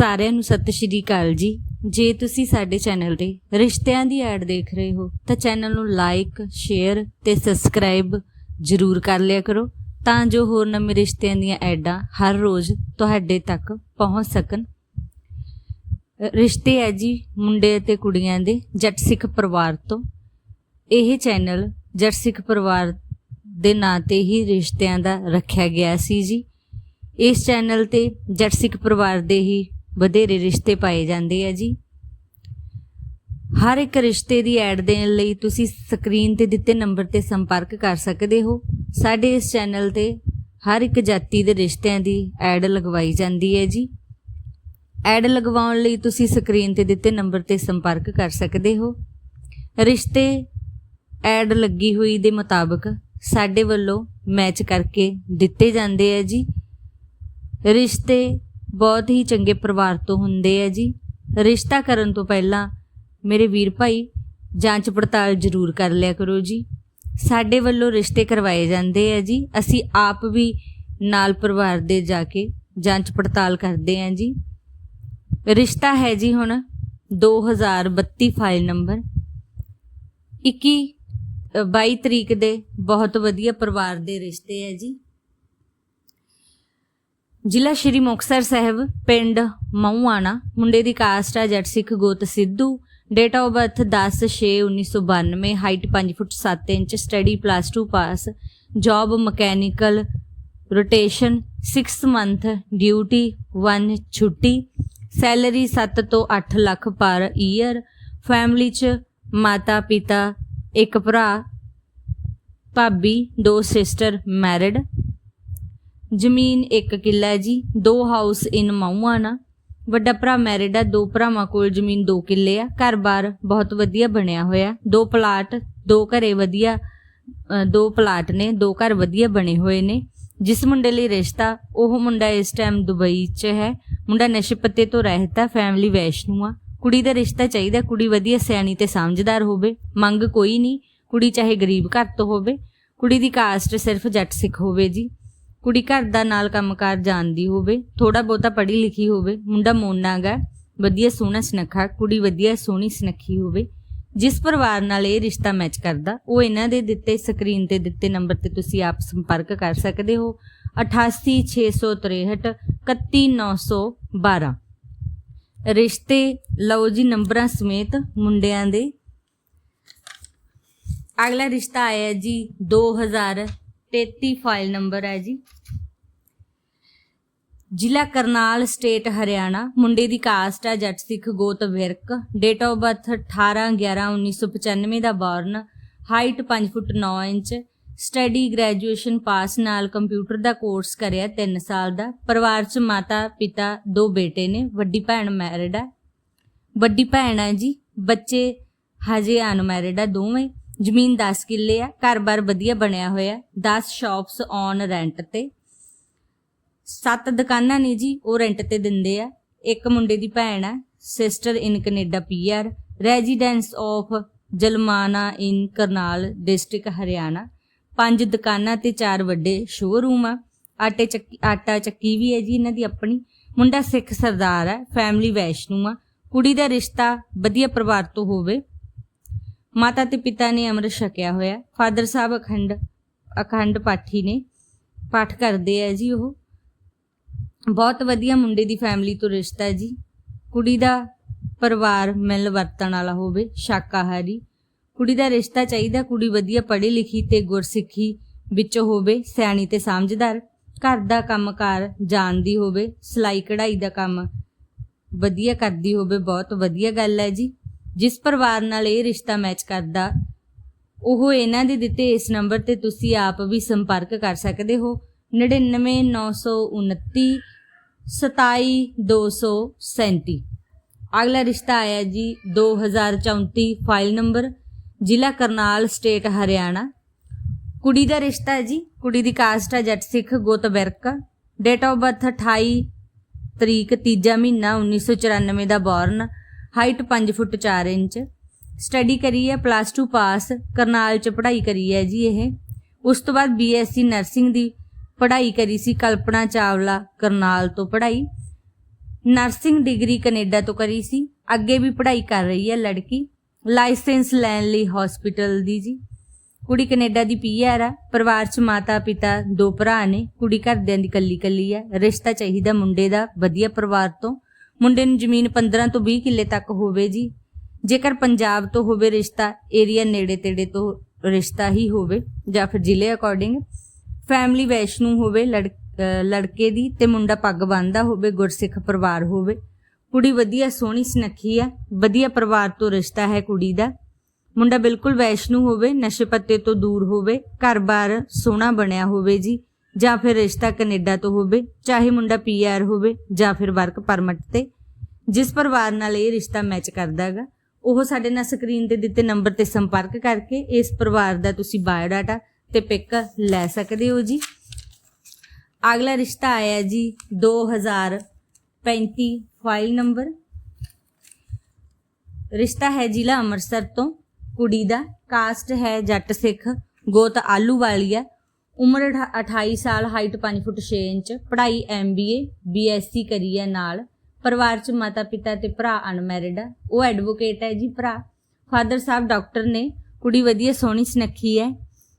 ਸਾਰਿਆਂ ਨੂੰ ਸਤਿ ਸ਼੍ਰੀ ਅਕਾਲ ਜੀ। ਜੇ ਤੁਸੀਂ ਸਾਡੇ ਚੈਨਲ ਤੇ ਰਿਸ਼ਤਿਆਂ ਦੀ ਐਡ ਦੇਖ ਰਹੇ ਹੋ, ਤਾਂ ਚੈਨਲ ਨੂੰ ਲਾਈਕ, ਸ਼ੇਅਰ ਤੇ ਸਬਸਕ੍ਰਾਈਬ ਜਰੂਰ ਕਰ ਲਿਆ ਕਰੋ, ਤਾਂ ਜੋ ਹੋਰ ਨਵੇਂ ਰਿਸ਼ਤਿਆਂ ਦੀਆਂ ਐਡਾਂ ਹਰ ਰੋਜ਼ ਤੁਹਾਡੇ ਤੱਕ ਪਹੁੰਚ ਸਕਣ। ਰਿਸ਼ਤੇ ਹੈ ਜੀ ਮੁੰਡੇ ਅਤੇ ਕੁੜੀਆਂ ਦੇ ਜੱਟ ਸਿੱਖ ਪਰਿਵਾਰ ਤੋਂ। ਇਹ ਚੈਨਲ ਜੱਟ ਸਿੱਖ ਪਰਿਵਾਰ ਦੇ ਨਾਂ ਤੇ ਹੀ ਰਿਸ਼ਤਿਆਂ ਦਾ ਰੱਖਿਆ ਗਿਆ ਸੀ ਜੀ। ਇਸ ਚੈਨਲ ਤੇ ਜੱਟ ਸਿੱਖ ਪਰਿਵਾਰ ਦੇ ਹੀ ਵਧੇਰੇ ਰਿਸ਼ਤੇ ਪਾਏ ਜਾਂਦੇ ਆ ਜੀ। ਹਰ ਇੱਕ ਰਿਸ਼ਤੇ ਦੀ ਐਡ ਦੇਣ ਲਈ ਤੁਸੀਂ ਸਕਰੀਨ ਤੇ ਦਿੱਤੇ ਨੰਬਰ ਤੇ ਸੰਪਰਕ ਕਰ ਸਕਦੇ ਹੋ। ਸਾਡੇ ਇਸ ਚੈਨਲ ਤੇ ਹਰ ਇੱਕ ਜਾਤੀ ਦੇ ਰਿਸ਼ਤਿਆਂ ਦੀ ਐਡ ਲਗਵਾਈ ਜਾਂਦੀ ਹੈ ਜੀ। ਐਡ ਲਗਵਾਉਣ ਲਈ ਤੁਸੀਂ ਸਕਰੀਨ ਤੇ ਦਿੱਤੇ ਨੰਬਰ ਤੇ ਸੰਪਰਕ ਕਰ ਸਕਦੇ ਹੋ। ਰਿਸ਼ਤੇ ਐਡ ਲੱਗੀ ਹੋਈ ਦੇ ਮੁਤਾਬਕ ਸਾਡੇ ਵੱਲੋਂ ਮੈਚ ਕਰਕੇ ਦਿੱਤੇ ਜਾਂਦੇ ਆ ਜੀ। ਰਿਸ਼ਤੇ ਬਹੁਤ ਹੀ ਚੰਗੇ ਪਰਿਵਾਰ ਤੋਂ ਹੁੰਦੇ ਆ ਜੀ। ਰਿਸ਼ਤਾ ਕਰਨ ਤੋਂ ਪਹਿਲਾਂ ਮੇਰੇ ਵੀਰ ਭਾਈ ਜਾਂਚ ਪੜਤਾਲ ਜ਼ਰੂਰ ਕਰ ਲਿਆ ਕਰੋ ਜੀ। ਸਾਡੇ ਵੱਲੋਂ ਰਿਸ਼ਤੇ ਕਰਵਾਏ ਜਾਂਦੇ ਆ ਜੀ। ਅਸੀਂ ਆਪ ਵੀ ਨਾਲ ਪਰਿਵਾਰ ਦੇ ਜਾ ਕੇ ਜਾਂਚ ਪੜਤਾਲ ਕਰਦੇ ਆ ਜੀ। ਰਿਸ਼ਤਾ ਹੈ ਜੀ ਹੁਣ 2032 ਫਾਈਲ ਨੰਬਰ। 21 ਅ, 22 ਤਰੀਕ ਦੇ ਬਹੁਤ ਵਧੀਆ ਪਰਿਵਾਰ ਦੇ ਰਿਸ਼ਤੇ ਹੈ ਜੀ। ਜ਼ਿਲ੍ਹਾ ਸ਼੍ਰੀ ਮੁਕਤਸਰ ਸਾਹਿਬ, ਪਿੰਡ ਮਊਆਣਾ ਮੁੰਡੇ ਦੀ ਕਾਸਟ ਹੈ ਜੱਟ ਸਿੱਖ ਗੋਤ Sidhu date of birth 10/6/1992 height 5 foot 7 inch study plus 2 pass job mechanical rotation 6 month duty 1 ਛੁੱਟੀ ਸੈਲਰੀ 7 ਤੋਂ 8 ਲੱਖ ਪਰ ਈਅਰ ਫੈਮਿਲੀ ਚ ਮਾਤਾ ਪਿਤਾ ਇੱਕ ਭਰਾ, ਭਾਬੀ ਦੋ ਸਿਸਟਰ ਮੈਰਿਡ ਜ਼ਮੀਨ 1 ਕਿੱਲਾ ਹੈ ਜੀ, ਦੋ ਹਾਊਸ ਇਨ ਮਾਊਆਣਾ ਵੱਡਾ ਭਰਾ ਮੈਰਿਡ ਆ, ਦੋ ਭਰਾਵਾਂ ਕੋਲ ਜ਼ਮੀਨ 2 ਕਿੱਲੇ ਆ। ਘਰ-ਬਾਰ ਬਹੁਤ ਵਧੀਆ ਬਣਿਆ ਹੋਇਆ। ਦੋ ਪਲਾਟ ਦੋ ਘਰੇ ਵਧੀਆ ਦੋ ਪਲਾਟ ਨੇ, ਦੋ ਘਰ ਵਧੀਆ ਬਣੇ ਹੋਏ ਨੇ। ਜਿਸ ਮੁੰਡੇ ਲਈ ਰਿਸ਼ਤਾ, ਉਹ ਮੁੰਡਾ ਇਸ ਟਾਈਮ ਦੁਬਈ 'ਚ ਹੈ। ਮੁੰਡਾ ਨਸ਼ੇ ਪੱਤੇ ਤੋਂ ਰਹਿਤਾ ਹੈ ਫੈਮਿਲੀ ਵੈਸ਼ਨੂ ਆ। ਕੁੜੀ ਦਾ ਰਿਸ਼ਤਾ ਚਾਹੀਦਾ, ਕੁੜੀ ਵਧੀਆ ਸਿਆਣੀ ਤੇ ਸਮਝਦਾਰ ਹੋਵੇ। ਮੰਗ ਕੋਈ ਨਹੀਂ, ਕੁੜੀ ਚਾਹੇ ਗਰੀਬ ਘਰ ਤੋਂ ਹੋਵੇ। ਕੁੜੀ ਦੀ ਕਾਸਟ ਸਿਰਫ ਜੱਟ ਸਿੱਖ ਹੋਵੇ ਜੀ। ਕੁੜੀ ਘਰ ਦਾ ਨਾਲ ਕੰਮ ਕੰਮਕਾਰ ਜਾਣਦੀ ਹੋਵੇ ਥੋੜਾ ਬਹੁਤਾ ਪੜ੍ਹੀ ਲਿਖੀ ਹੋਵੇ, ਮੁੰਡਾ ਮੋਨਾਗਾ ਵਧੀਆ ਸੋਹਣਾ ਸੁਨੱਖਾ, ਕੁੜੀ ਵਧੀਆ ਸੋਹਣੀ ਸੁਨੱਖੀ ਹੋਵੇ, ਜਿਸ ਪਰਿਵਾਰ ਨਾਲ ਇਹ ਰਿਸ਼ਤਾ ਮੈਚ ਕਰਦਾ, ਉਹ ਇਹਨਾਂ ਦੇ ਦਿੱਤੇ ਸਕਰੀਨ ਤੇ ਦਿੱਤੇ ਨੰਬਰ ਤੇ ਤੁਸੀਂ ਆਪ ਸੰਪਰਕ ਕਰ ਸਕਦੇ ਹੋ। 8863631912 ਰਿਸ਼ਤੇ, ਲਓ ਜੀ ਨੰਬਰਾਂ ਸਮੇਤ ਮੁੰਡਿਆਂ ਦੇ। ਅਗਲਾ ਰਿਸ਼ਤਾ ਆਇਆ ਜੀ 2000 33 ਫਾਈਲ ਨੰਬਰ ਹੈ ਜੀ। ਜ਼ਿਲ੍ਹਾ ਕਰਨਾਲ, ਸਟੇਟ ਹਰਿਆਣਾ। ਮੁੰਡੇ ਦੀ ਕਾਸਟ ਹੈ ਜੱਟ ਸਿੱਖ ਗੋਤ Virk. Date of birth 18 11 1995 the born height 5 foot 9 inch. Study graduation pass ਨਾਲ ਕੰਪਿਊਟਰ ਦਾ ਕੋਰਸ ਕਰਿਆ 3 ਸਾਲ ਦਾ। ਪਰਿਵਾਰ 'ਚ ਮਾਤਾ, ਪਿਤਾ ਦੋ ਬੇਟੇ ਨੇ। ਵੱਡੀ ਭੈਣ ਮੈਰਿਡ ਹੈ। ਵੱਡੀ ਭੈਣ ਹੈ ਜੀ। ਬੱਚੇ ਹਜੇ ਅਨਮੈਰਿਡ ਹੈ ਦੋਵੇਂ। ਜ਼ਮੀਨ 10 ਕਿੱਲੇ ਆ, ਘਰ-ਬਾਰ ਵਧੀਆ ਬਣਿਆ ਹੋਇਆ 10 ਸ਼ਾਪਸ ਔਨ ਰੈਂਟ ਤੇ। ਸੱਤ ਦੁਕਾਨਾਂ ਨੇ ਜੀ, ਉਹ ਰੈਂਟ ਤੇ ਦਿੰਦੇ ਆ। ਇੱਕ ਮੁੰਡੇ ਦੀ ਭੈਣ ਆ sister in Canada PR residence of Jalmana in Karnal district Haryana ਪੰਜ ਦੁਕਾਨਾਂ ਤੇ ਚਾਰ ਵੱਡੇ ਸ਼ੋਰੂਮ ਆ। ਆਟੇ ਚੱਕੀ, ਆਟਾ ਚੱਕੀ ਵੀ ਹੈ ਜੀ ਇਹਨਾਂ ਦੀ ਆਪਣੀ। ਮੁੰਡਾ ਸਿੱਖ ਸਰਦਾਰ ਹੈ ਫੈਮਿਲੀ ਵੈਸ਼ਨੂ ਆ। ਕੁੜੀ ਦਾ ਰਿਸ਼ਤਾ ਵਧੀਆ ਪਰਿਵਾਰ ਤੋਂ ਹੋਵੇ। ਮਾਤਾ ਤੇ ਪਿਤਾ ਨੇ ਅੰਮ੍ਰਿਤ ਛਕਿਆ ਹੋਇਆ। ਫਾਦਰ ਸਾਹਿਬ ਅਖੰਡ ਅਖੰਡ ਪਾਠੀ ਨੇ। ਪਾਠ ਕਰਦੇ ਆ ਜੀ ਉਹ। ਬਹੁਤ ਵਧੀਆ ਮੁੰਡੇ ਦੀ ਫੈਮਿਲੀ ਤੋਂ ਰਿਸ਼ਤਾ ਹੈ ਜੀ। ਕੁੜੀ ਦਾ ਪਰਿਵਾਰ ਮਿਲ ਵਰਤਣ ਵਾਲਾ ਹੋਵੇ, ਸ਼ਾਕਾਹਾਰੀ। ਕੁੜੀ ਦਾ ਰਿਸ਼ਤਾ ਚਾਹੀਦਾ, ਕੁੜੀ ਵਧੀਆ ਪੜ੍ਹੀ ਲਿਖੀ ਤੇ ਗੁਰਸਿੱਖੀ ਵਿੱਚ ਹੋਵੇ, ਸਿਆਣੀ ਤੇ ਸਮਝਦਾਰ। ਘਰ ਦਾ ਕੰਮਕਾਰ ਜਾਣਦੀ ਹੋਵੇ ਸਿਲਾਈ ਕਢਾਈ ਦਾ ਕੰਮ ਵਧੀਆ ਕਰਦੀ ਹੋਵੇ, ਬਹੁਤ ਵਧੀਆ ਗੱਲ ਹੈ ਜੀ। ਜਿਸ ਪਰਿਵਾਰ ਨਾਲ ਇਹ ਰਿਸ਼ਤਾ ਮੈਚ ਕਰਦਾ, ਉਹ ਇਹਨਾਂ ਦੇ ਦਿੱਤੇ ਇਸ ਨੰਬਰ ਤੇ ਤੁਸੀਂ ਆਪ ਵੀ ਸੰਪਰਕ ਕਰ ਸਕਦੇ ਹੋ। 99929 27237 ਅਗਲਾ ਰਿਸ਼ਤਾ ਆਇਆ ਜੀ 2034 ਫਾਈਲ ਨੰਬਰ ਜ਼ਿਲ੍ਹਾ ਕਰਨਾਲ ਸਟੇਟ ਹਰਿਆਣਾ। ਕੁੜੀ ਦਾ ਰਿਸ਼ਤਾ ਹੈ ਜੀ, ਕੁੜੀ ਦੀ ਕਾਸਟ ਹੈ ਜੱਟ ਸਿੱਖ ਗੋਤ ਬਿਰਕ। ਡੇਟ ਆਫ ਬਰਥ 28 ਤਰੀਕ ਤੀਜਾ ਮਹੀਨਾ 1994 ਦਾ born height 5 foot 4 inch, study ਕਰੀ ਹੈ ਪਲੱਸ 2 ਪਾਸ, ਕਰਨਾਲ ਚ ਪੜ੍ਹਾਈ ਕਰੀ ਹੈ ਜੀ ਇਹ। ਉਸ ਤੋਂ ਬਾਅਦ ਬੀਐਸਸੀ ਨਰਸਿੰਗ ਦੀ ਪੜ੍ਹਾਈ ਕਰੀ ਸੀ ਕਲਪਨਾ ਚਾਵਲਾ, ਕਰਨਾਲ ਤੋਂ ਪੜ੍ਹਾਈ। ਨਰਸਿੰਗ ਡਿਗਰੀ ਕੈਨੇਡਾ ਤੋਂ ਕਰੀ ਸੀ। ਅੱਗੇ ਵੀ ਪੜ੍ਹਾਈ ਕਰ ਰਹੀ ਹੈ ਲੜਕੀ। ਲਾਇਸੈਂਸ ਲੈਣ ਲਈ ਹਸਪੀਟਲ ਦੀ ਜੀ। ਕੁੜੀ ਕੈਨੇਡਾ ਦੀ ਪੀਆਰ ਆ। ਪਰਿਵਾਰ 'ਚ ਮਾਤਾ ਪਿਤਾ ਦੋ ਭਰਾ ਨੇ। ਕੁੜੀ ਘਰਦਿਆਂ ਦੀ ਕੱਲੀ ਕੱਲੀ ਆ ਰਿਸ਼ਤਾ ਚਾਹੀਦਾ ਮੁੰਡੇ ਦਾ ਵਧੀਆ ਪਰਿਵਾਰ ਤੋਂ। ਮੁੰਡੇ ਨੂੰ ਜ਼ਮੀਨ 15 ਤੋਂ 20 ਕਿੱਲੇ ਤੱਕ ਹੋਵੇ ਜੀ। ਜੇਕਰ ਪੰਜਾਬ ਤੋਂ ਹੋਵੇ ਰਿਸ਼ਤਾ, ਏਰੀਆ ਨੇੜੇ ਤੇੜੇ ਤੋਂ ਰਿਸ਼ਤਾ ਹੀ ਹੋਵੇ ਜਾਂ ਫਿਰ ਜ਼ਿਲ੍ਹੇ ਅਕੋਰਡਿੰਗ ਫੈਮਿਲੀ ਵੈਸ਼ਨੂ ਹੋਵੇ, ਲੜ- ਲੜਕੇ ਦੀ ਤੇ ਮੁੰਡਾ ਪੱਗ ਬੰਨਦਾ ਹੋਵੇ, ਗੁਰਸਿੱਖ ਪਰਿਵਾਰ ਹੋਵੇ, ਕੁੜੀ ਵਧੀਆ ਸੋਹਣੀ ਸੁਨੱਖੀ ਆ, ਵਧੀਆ ਪਰਿਵਾਰ ਤੋਂ ਰਿਸ਼ਤਾ ਹੈ ਕੁੜੀ ਦਾ। ਮੁੰਡਾ ਬਿਲਕੁਲ ਵੈਸ਼ਨੂ ਹੋਵੇ, ਨਸ਼ੇ ਪੱਤੇ ਤੋਂ ਦੂਰ ਹੋਵੇ, ਘਰ-ਬਾਰ ਸੋਹਣਾ ਬਣਿਆ ਹੋਵੇ ਜੀ। ਜਾਂ ਫਿਰ ਰਿਸ਼ਤਾ ਕੈਨੇਡਾ ਤੋਂ ਹੋਵੇ, ਚਾਹੇ ਮੁੰਡਾ ਪੀਆਰ ਹੋਵੇ ਜਾਂ ਫਿਰ ਵਰਕ ਪਰਮਿਟ ਤੇ, ਜਿਸ ਪਰਿਵਾਰ ਨਾਲ ਇਹ ਰਿਸ਼ਤਾ ਮੈਚ ਕਰਦਾ ਹੈਗਾ, ਉਹ ਸਾਡੇ ਨਾਲ ਸਕਰੀਨ ਤੇ ਦਿੱਤੇ ਨੰਬਰ ਤੇ ਸੰਪਰਕ ਕਰਕੇ ਇਸ ਪਰਿਵਾਰ ਦਾ ਤੁਸੀਂ ਬਾਇਓਡਾਟਾ ਤੇ ਪਿਕ ਲੈ ਸਕਦੇ ਹੋ ਜੀ। ਅਗਲਾ ਰਿਸ਼ਤਾ ਆਇਆ ਜੀ 2035 ਫਾਈਲ ਨੰਬਰ ਰਿਸ਼ਤਾ ਹੈ ਜ਼ਿਲ੍ਹਾ ਅੰਮ੍ਰਿਤਸਰ ਤੋਂ, ਕੁੜੀ ਦਾ ਕਾਸਟ ਹੈ ਜੱਟ ਸਿੱਖ, ਗੋਤ ਆਲੂ ਵਾਲੀ ਹੈ ਉਮਰ ਅਠਾ- 28 ਸਾਲ ਹਾਈਟ 5 ਫੁੱਟ 6 ਇੰਚ, ਪੜ੍ਹਾਈ ਐਮਬੀਏ ਬੀਐਸਸੀ ਕਰੀ ਹੈ ਨਾਲ। ਪਰਿਵਾਰ ਚ ਮਾਤਾ ਪਿਤਾ ਤੇ ਭਰਾ ਅਨਮੈਰਿਡ ਆ। ਉਹ ਐਡਵੋਕੇਟ ਹੈ ਜੀ ਭਰਾ। ਫਾਦਰ ਸਾਹਿਬ ਡਾਕਟਰ ਨੇ। ਕੁੜੀ ਵਧੀਆ ਸੋਹਣੀ ਸੁਨੱਖੀ ਹੈ।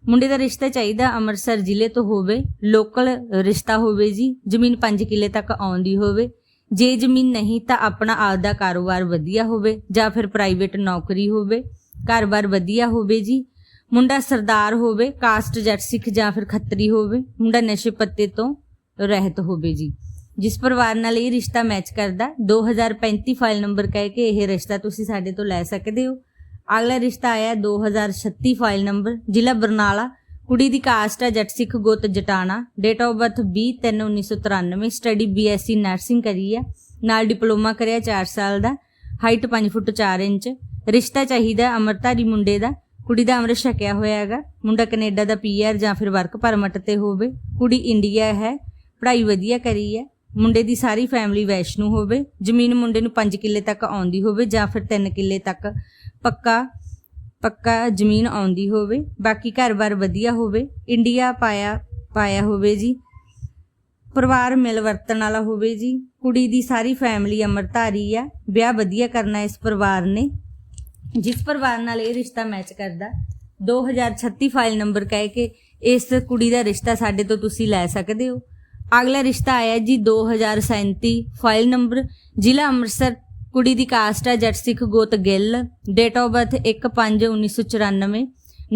ਮੁੰਡੇ ਦਾ ਰਿਸ਼ਤਾ ਚਾਹੀਦਾ ਅੰਮ੍ਰਿਤਸਰ ਜ਼ਿਲ੍ਹੇ ਤੋਂ ਹੋਵੇ। ਲੋਕਲ ਰਿਸ਼ਤਾ ਹੋਵੇ ਜੀ। ਜ਼ਮੀਨ 5 ਕਿੱਲੇ ਤੱਕ ਆਉਂਦੀ ਹੋਵੇ। ਜੇ ਜ਼ਮੀਨ ਨਹੀਂ ਤਾਂ ਆਪਣਾ ਆਪਦਾ ਕਾਰੋਬਾਰ ਵਧੀਆ ਹੋਵੇ ਜਾਂ ਫਿਰ ਪ੍ਰਾਈਵੇਟ ਨੌਕਰੀ ਹੋਵੇ। ਘਰ-ਬਾਰ ਵਧੀਆ ਹੋਵੇ ਜੀ। ਮੁੰਡਾ ਸਰਦਾਰ ਹੋਵੇ ਕਾਸਟ ਜੱਟ ਸਿੱਖ ਜਾਂ ਫਿਰ ਖੱਤਰੀ ਹੋਵੇ, ਮੁੰਡਾ ਨਸ਼ੇ ਪੱਤੇ ਤੋਂ ਰਹਿਤ ਹੋਵੇ ਜੀ। ਜਿਸ ਪਰਿਵਾਰ ਨਾਲ ਇਹ ਰਿਸ਼ਤਾ ਮੈਚ ਕਰਦਾ 2035 ਫਾਈਲ ਨੰਬਰ ਕਹਿ ਕੇ ਇਹ ਰਿਸ਼ਤਾ ਤੁਸੀਂ ਸਾਡੇ ਤੋਂ ਲੈ ਸਕਦੇ ਹੋ। ਅਗਲਾ ਰਿਸ਼ਤਾ ਆਇਆ 2036 ਫਾਈਲ ਨੰਬਰ ਜ਼ਿਲ੍ਹਾ ਬਰਨਾਲਾ, ਕੁੜੀ ਦੀ ਕਾਸਟ ਹੈ ਜੱਟ ਸਿੱਖ ਗੁੱਤ Jatana date of birth 20/3/1993 study BSc nursing ਕਰੀ ਹੈ ਨਾਲ ਡਿਪਲੋਮਾ ਕਰਿਆ 4 ਸਾਲ ਦਾ ਹਾਈਟ 5 ਫੁੱਟ 4 ਇੰਚ, ਰਿਸ਼ਤਾ ਚਾਹੀਦਾ ਅਮਰਤਾਰੀ ਮੁੰਡੇ ਦਾ ਕੁੜੀ ਦਾ ਅੰਮ੍ਰਿਤ ਛਕਿਆ ਹੋਇਆ ਹੈਗਾ। ਮੁੰਡਾ ਕੈਨੇਡਾ ਦਾ ਪੀਆਰ ਜਾਂ ਫਿਰ ਵਰਕ ਪਰਮਿਟ ਤੇ ਹੋਵੇ। ਕੁੜੀ ਇੰਡੀਆ ਹੈ, ਪੜ੍ਹਾਈ ਵਧੀਆ ਕਰੀ ਹੈ। ਮੁੰਡੇ ਦੀ ਸਾਰੀ ਫੈਮਿਲੀ ਵੈਸ਼ਨੂ ਹੋਵੇ। ਜ਼ਮੀਨ ਮੁੰਡੇ ਨੂੰ 5 ਕਿੱਲੇ ਤੱਕ ਆਉਂਦੀ ਹੋਵੇ ਜਾਂ ਫਿਰ 3 ਕਿੱਲੇ ਤੱਕ ਪੱਕਾ ਪੱਕਾ ਜ਼ਮੀਨ ਆਉਂਦੀ ਹੋਵੇ। ਬਾਕੀ ਘਰ-ਬਾਰ ਵਧੀਆ ਹੋਵੇ। ਇੰਡੀਆ ਪਾਇਆ ਪਾਇਆ ਹੋਵੇ ਜੀ। ਪਰਿਵਾਰ ਮਿਲ ਵਰਤਣ ਵਾਲਾ ਹੋਵੇ ਜੀ। ਕੁੜੀ ਦੀ ਸਾਰੀ ਫੈਮਿਲੀ ਅਮਰਧਾਰੀ ਆ। ਵਿਆਹ ਵਧੀਆ ਕਰਨਾ ਇਸ ਪਰਿਵਾਰ ਨੇ। ਜਿਸ ਪਰਿਵਾਰ ਨਾਲ ਇਹ ਰਿਸ਼ਤਾ ਮੈਚ ਕਰਦਾ 2036 ਫਾਈਲ ਨੰਬਰ ਕਹਿ ਕੇ ਇਸ ਕੁੜੀ ਦਾ ਰਿਸ਼ਤਾ ਸਾਡੇ ਤੋਂ ਤੁਸੀਂ ਲੈ ਸਕਦੇ ਹੋ। ਅਗਲਾ ਰਿਸ਼ਤਾ ਆਇਆ ਜੀ 2037 ਫਾਈਲ ਨੰਬਰ ਜ਼ਿਲ੍ਹਾ ਅੰਮ੍ਰਿਤਸਰ, ਕੁੜੀ ਦੀ ਕਾਸਟ ਹੈ ਜੱਟ ਸਿੱਖ ਗੋਤ Gill date of birth 1/5/1994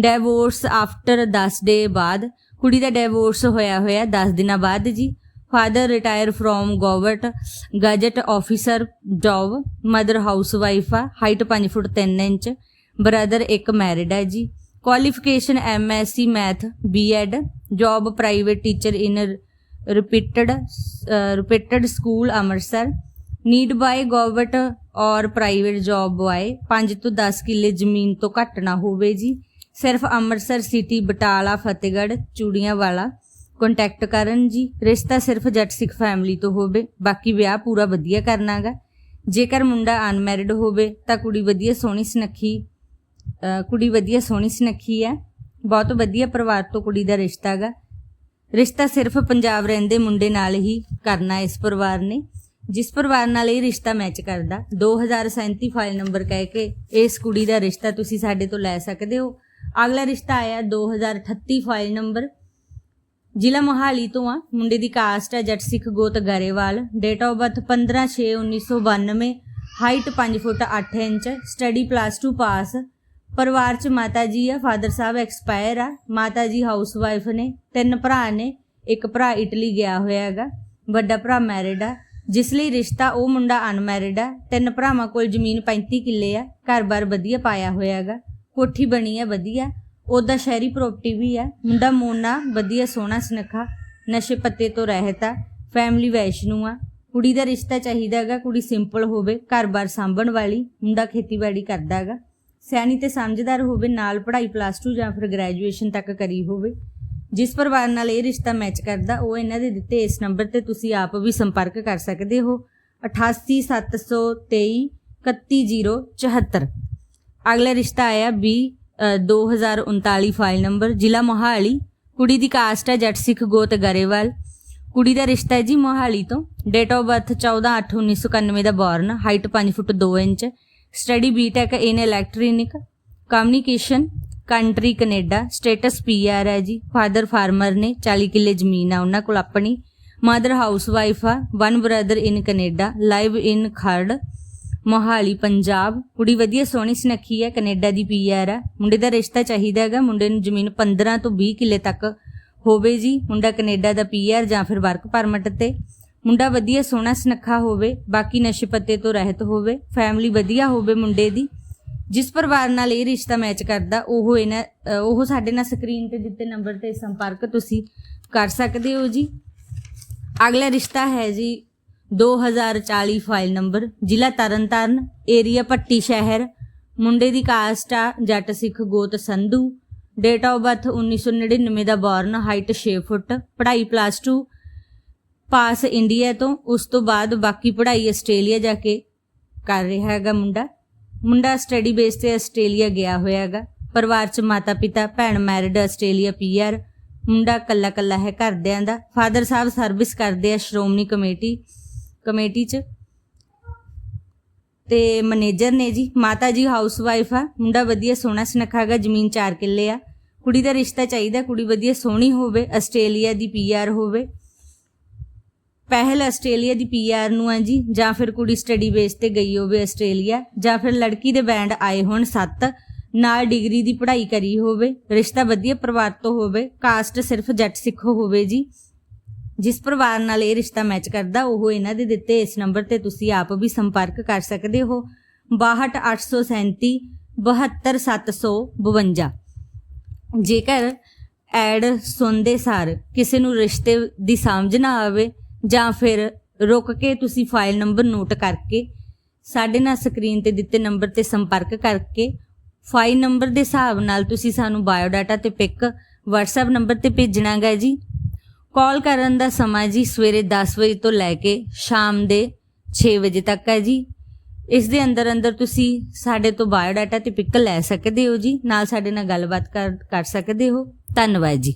divorce after 10 day ਬਾਅਦ, ਕੁੜੀ ਦਾ ਡਿਵੋਰਸ ਹੋਇਆ ਹੋਇਆ 10 ਦਿਨਾਂ ਬਾਅਦ ਜੀ। Father retire from government gazette officer job mother house ਆ ਹਾਈਟ 5 ਫੁੱਟ 3 ਇੰਚ ਬ੍ਰਦਰ ਇੱਕ ਮੈਰਿਡ ਹੈ ਜੀ। Qualification MSc math BEd job private teacher in repeated repeated school Amritsar need by government or private job bye 5 ਤੋਂ 10 ਕਿੱਲੇ ਜ਼ਮੀਨ ਤੋਂ ਘੱਟ ਨਾ ਹੋਵੇ ਜੀ। ਸਿਰਫ ਅੰਮ੍ਰਿਤਸਰ ਸਿਟੀ ਬਟਾਲਾ, ਫਤਿਹਗੜ੍ਹ, ਚੂੜੀਆਂ ਵਾਲਾ। ਕੰਟੈਕਟ ਕਰਨ ਜੀ। ਰਿਸ਼ਤਾ ਸਿਰਫ ਜੱਟ ਸਿੱਖ ਫੈਮਿਲੀ ਤੋਂ ਹੋਵੇ, ਬਾਕੀ ਵਿਆਹ ਪੂਰਾ ਵਧੀਆ ਕਰਨਾਗਾ। ਜੇਕਰ ਮੁੰਡਾ ਅਨਮੈਰਿਡ ਹੋਵੇ, ਤਾਂ ਕੁੜੀ ਵਧੀਆ ਸੋਹਣੀ ਸੁਨੱਖੀ ਕੁੜੀ ਵਧੀਆ ਸੋਹਣੀ ਸੁਨੱਖੀ ਹੈ। ਬਹੁਤ ਵਧੀਆ ਪਰਿਵਾਰ ਤੋਂ ਕੁੜੀ ਦਾ ਰਿਸ਼ਤਾ ਹੈਗਾ ਰਿਸ਼ਤਾ ਸਿਰਫ ਪੰਜਾਬ ਰਹਿੰਦੇ ਮੁੰਡੇ ਨਾਲ ਹੀ ਕਰਨਾ ਇਸ ਪਰਿਵਾਰ ਨੇ। ਜਿਸ ਪਰਿਵਾਰ ਨਾਲ ਇਹ ਰਿਸ਼ਤਾ ਮੈਚ ਕਰਦਾ। 2037 ਫਾਈਲ ਨੰਬਰ ਕਹਿ ਕੇ ਇਸ ਕੁੜੀ ਦਾ ਰਿਸ਼ਤਾ ਤੁਸੀਂ ਸਾਡੇ ਤੋਂ ਲੈ ਸਕਦੇ ਹੋ। ਅਗਲਾ ਰਿਸ਼ਤਾ ਆਇਆ 2038 ਫਾਈਲ ਨੰਬਰ ਜ਼ਿਲ੍ਹਾ ਮੋਹਾਲੀ ਤੋਂ ਆ। ਮੁੰਡੇ ਦੀ ਕਾਸਟ ਹੈ ਜੱਟ ਸਿੱਖ ਗੋਤ Grewal. Date of birth 15/6/1992 height 5 foot 8 inch. Study plus 2 pass ਪਰਿਵਾਰ ਚ ਮਾਤਾ ਜੀ ਆ ਫਾਦਰ ਸਾਹਿਬ ਐਕਸਪਾਇਰ ਆ। ਮਾਤਾ ਜੀ ਹਾਊਸ ਵਾਈਫ ਨੇ, ਤਿੰਨ ਭਰਾ ਨੇ। ਇੱਕ ਭਰਾ ਇਟਲੀ ਗਿਆ ਹੋਇਆ ਹੈਗਾ। ਵੱਡਾ ਭਰਾ ਮੈਰਿਡ ਆ। ਜਿਸ ਲਈ ਰਿਸ਼ਤਾ ਉਹ ਮੁੰਡਾ ਅਨਮੈਰਿਡ ਆ। ਤਿੰਨ ਭਰਾਵਾਂ ਕੋਲ ਜ਼ਮੀਨ 35 ਕਿੱਲੇ ਆ। ਘਰ-ਬਾਰ ਵਧੀਆ ਪਾਇਆ ਹੋਇਆ ਹੈਗਾ। ਕੋਠੀ ਬਣੀ ਆ ਵਧੀਆ। ਉਹਦਾ ਸ਼ਹਿਰੀ ਪ੍ਰਾਪਰਟੀ ਵੀ ਆ ਮੁੰਡਾ ਮੋਨਾ, ਵਧੀਆ, ਸੋਹਣਾ, ਸੁਨੱਖਾ, ਨਸ਼ੇ ਪੱਤੇ ਤੋਂ ਰਹਿਤ ਆ ਫੈਮਿਲੀ ਵੈਸ਼ਨੂ ਆ। ਕੁੜੀ ਦਾ ਰਿਸ਼ਤਾ ਚਾਹੀਦਾ ਹੈਗਾ, ਕੁੜੀ ਸਿੰਪਲ ਹੋਵੇ, ਘਰ-ਬਾਰ ਸਾਂਭਣ ਵਾਲੀ, ਮੁੰਡਾ ਖੇਤੀਬਾੜੀ ਕਰਦਾ ਹੈਗਾ। ਸਿਆਣੀ ਤੇ ਸਮਝਦਾਰ ਹੋਵੇ, ਨਾਲ ਪੜ੍ਹਾਈ ਪਲੱਸ 2 ਜਾਂ ਫਿਰ ਗ੍ਰੈਜੂਏਸ਼ਨ ਤੱਕ ਕਰੀ ਹੋਵੇ। ਜਿਸ ਪਰਿਵਾਰ ਨਾਲ ਇਹ ਰਿਸ਼ਤਾ ਮੈਚ ਕਰਦਾ, ਉਹ ਇਹਨਾਂ ਦੇ ਦਿੱਤੇ ਇਸ ਨੰਬਰ ਤੇ ਤੁਸੀਂ ਆਪ ਵੀ ਸੰਪਰਕ ਕਰ ਸਕਦੇ ਹੋ। 88723 31074 ਅਗਲਾ ਰਿਸ਼ਤਾ ਆਇਆ 20 2039 ਫਾਈਲ ਨੰਬਰ ਜ਼ਿਲ੍ਹਾ ਮੋਹਾਲੀ। ਕੁੜੀ ਦੀ ਕਾਸਟ ਹੈ ਜੱਟ ਸਿੱਖ ਗੋਤ ਗਰੇਵਾਲ। ਕੁੜੀ ਦਾ ਰਿਸ਼ਤਾ ਹੈ ਜੀ ਮੋਹਾਲੀ ਤੋਂ। Date of birth 14/8/1991 the born height 5 foot 2 inch. Study BTech in electronic communication country Canada status PR ਹੈ ਜੀ। ਫਾਦਰ ਫਾਰਮਰ ਨੇ 40 ਕਿੱਲੇ ਜ਼ਮੀਨ ਆ ਉਹਨਾਂ ਕੋਲ ਆਪਣੀ। ਮਦਰ ਹਾਊਸ ਵਾਈਫ ਆ। One brother in Canada live in Kharar Mohali, Punjab. ਕੁੜੀ ਵਧੀਆ ਸੋਹਣੀ ਸੁਨੱਖੀ ਹੈ, ਕੈਨੇਡਾ ਦੀ ਪੀਆਰ ਆ ਮੁੰਡੇ ਦਾ ਰਿਸ਼ਤਾ ਚਾਹੀਦਾ ਹੈਗਾ, ਮੁੰਡੇ ਨੂੰ ਜ਼ਮੀਨ 15 ਤੋਂ 20 ਕਿੱਲੇ ਤੱਕ ਹੋਵੇ ਜੀ। ਮੁੰਡਾ ਕੈਨੇਡਾ ਦਾ ਪੀਆਰ ਜਾਂ ਫਿਰ ਵਰਕ ਪਰਮਿਟ ਤੇ। ਮੁੰਡਾ ਵਧੀਆ ਸੋਹਣਾ ਸੁਨੱਖਾ ਹੋਵੇ, ਬਾਕੀ ਨਸ਼ੇ ਪੱਤੇ ਤੋਂ ਰਹਿਤ ਹੋਵੇ, ਫੈਮਿਲੀ ਵਧੀਆ ਹੋਵੇ ਮੁੰਡੇ ਦੀ। ਜਿਸ ਪਰਿਵਾਰ ਨਾਲ ਇਹ ਰਿਸ਼ਤਾ ਮੈਚ ਕਰਦਾ, ਉਹ ਇਹਨਾਂ ਉਹ ਸਾਡੇ ਨਾਲ ਸਕਰੀਨ ਤੇ ਦਿੱਤੇ ਨੰਬਰ ਤੇ ਸੰਪਰਕ ਤੁਸੀਂ ਕਰ ਸਕਦੇ ਹੋ ਜੀ। ਅਗਲਾ ਰਿਸ਼ਤਾ ਹੈ ਜੀ 2040 ਫਾਈਲ ਨੰਬਰ, ਜ਼ਿਲ੍ਹਾ ਤਰਨਤਾਰਨ, ਏਰੀਆ ਪੱਟੀ ਸ਼ਹਿਰ, ਮੁੰਡੇ ਦੀ ਕਾਸਟ ਆ ਜੱਟ ਸਿੱਖ ਗੋਤ ਸੰਧੂ ਡੇਟ ਆਫ ਬਰਥ 1999 ਦਾ ਬੋਰਨ ਹਾਈਟ 6 ਫੁੱਟ, ਪੜ੍ਹਾਈ ਪਲੱਸ 2 ਪਾਸ ਇੰਡੀਆ ਤੋਂ, ਉਸ ਤੋਂ ਬਾਅਦ ਬਾਕੀ ਪੜ੍ਹਾਈ ਆਸਟ੍ਰੇਲੀਆ ਜਾ ਕੇ ਕਰ ਰਿਹਾ ਹੈਗਾ ਮੁੰਡਾ। ਮੁੰਡਾ ਸਟੱਡੀ ਬੇਸ ਤੇ ਆਸਟ੍ਰੇਲੀਆ ਗਿਆ ਹੋਇਆ ਹੈਗਾ। ਪਰਿਵਾਰ ਚ ਮਾਤਾ ਪਿਤਾ ਭੈਣ ਮੈਰਿਡ ਆਸਟ੍ਰੇਲੀਆ ਪੀਆਰ ਮੁੰਡਾ ਕੱਲਾ ਕੱਲਾ ਹੈ ਘਰਦਿਆਂ ਦਾ। ਫਾਦਰ ਸਾਹਿਬ ਸਰਵਿਸ ਕਰਦੇ ਆ ਸ਼੍ਰੋਮਣੀ ਕਮੇਟੀ। ਕਮੇਟੀ ਚ। ਤੇ ਮੈਨੇਜਰ ਨੇ ਜੀ, ਮਾਤਾ ਜੀ ਹਾਊਸਵਾਈਫ ਆ, ਮੁੰਡਾ ਵਧੀਆ ਸੋਹਣਾ ਸੁਨੱਖਾ ਹੈਗਾ, ਜ਼ਮੀਨ 4 ਕਿੱਲੇ ਆ। ਕੁੜੀ ਦਾ ਰਿਸ਼ਤਾ ਚਾਹੀਦਾ, ਕੁੜੀ ਵਧੀਆ ਸੋਹਣੀ ਹੋਵੇ, ਆਸਟ੍ਰੇਲੀਆ ਦੀ ਪੀਆਰ ਹੋਵੇ। ਪਹਿਲ ਆਸਟ੍ਰੇਲੀਆ ਦੀ ਪੀਆਰ ਨੂੰ ਆ ਜੀ, ਜਾਂ ਫਿਰ ਕੁੜੀ ਸਟੱਡੀ ਬੇਸ ਤੇ ਗਈ ਹੋਵੇ ਆਸਟ੍ਰੇਲੀਆ, ਜਾਂ ਫਿਰ ਲੜਕੀ ਦੇ ਬੈਂਡ ਆਏ ਹੋਣ 7 ਨਾਲ ਡਿਗਰੀ ਦੀ ਪੜ੍ਹਾਈ ਕਰੀ ਹੋਵੇ, ਰਿਸ਼ਤਾ ਵਧੀਆ ਪਰਿਵਾਰ ਤੋਂ ਹੋਵੇ ਕਾਸਟ ਸਿਰਫ ਜੱਟ ਸਿੱਖ ਹੋਵੇ ਜੀ। ਜਿਸ ਪਰਿਵਾਰ ਨਾਲ ਇਹ ਰਿਸ਼ਤਾ ਮੈਚ ਕਰਦਾ, ਉਹ ਇਹਨਾਂ ਦੇ ਦਿੱਤੇ ਇਸ ਨੰਬਰ ਤੇ ਤੁਸੀਂ ਆਪ ਵੀ ਸੰਪਰਕ ਕਰ ਸਕਦੇ ਹੋ। 62837 72752 ਜੇਕਰ ਐਡ ਸੁਣਦੇ ਸਾਰ ਕਿਸੇ ਨੂੰ ਰਿਸ਼ਤੇ ਦੀ ਸਮਝ ਨਾ ਆਵੇ, ਜਾਂ ਫਿਰ ਰੁਕ ਕੇ ਤੁਸੀਂ ਫਾਈਲ ਨੰਬਰ ਨੋਟ ਕਰਕੇ ਸਾਡੇ ਨਾਲ ਸਕਰੀਨ ਤੇ ਦਿੱਤੇ ਨੰਬਰ ਤੇ ਸੰਪਰਕ ਕਰਕੇ ਫਾਈਲ ਨੰਬਰ ਦੇ ਹਿਸਾਬ ਨਾਲ ਤੁਸੀਂ ਸਾਨੂੰ ਬਾਇਓ ਡਾਟਾ ਤੇ ਪਿਕ WhatsApp ਨੰਬਰ ਤੇ ਭੇਜਣਾ ਗਾ ਜੀ। ਕਾਲ ਕਰਨ ਦਾ ਸਮਾਂ ਜੀ ਸਵੇਰੇ 10 ਵਜੇ ਤੋਂ ਲੈ ਕੇ ਸ਼ਾਮ ਦੇ 6 ਵਜੇ ਤੱਕ ਹੈ ਜੀ। ਇਸ ਦੇ ਅੰਦਰ ਅੰਦਰ ਤੁਸੀਂ ਸਾਡੇ ਤੋਂ ਬਾਇਓ ਡਾਟਾ ਤੇ ਪਿਕ ਲੈ ਸਕਦੇ ਹੋ ਜੀ। ਨਾਲ ਸਾਡੇ ਨਾਲ ਗੱਲਬਾਤ ਕਰ ਕਰ ਸਕਦੇ ਹੋ। ਧੰਨਵਾਦ ਜੀ।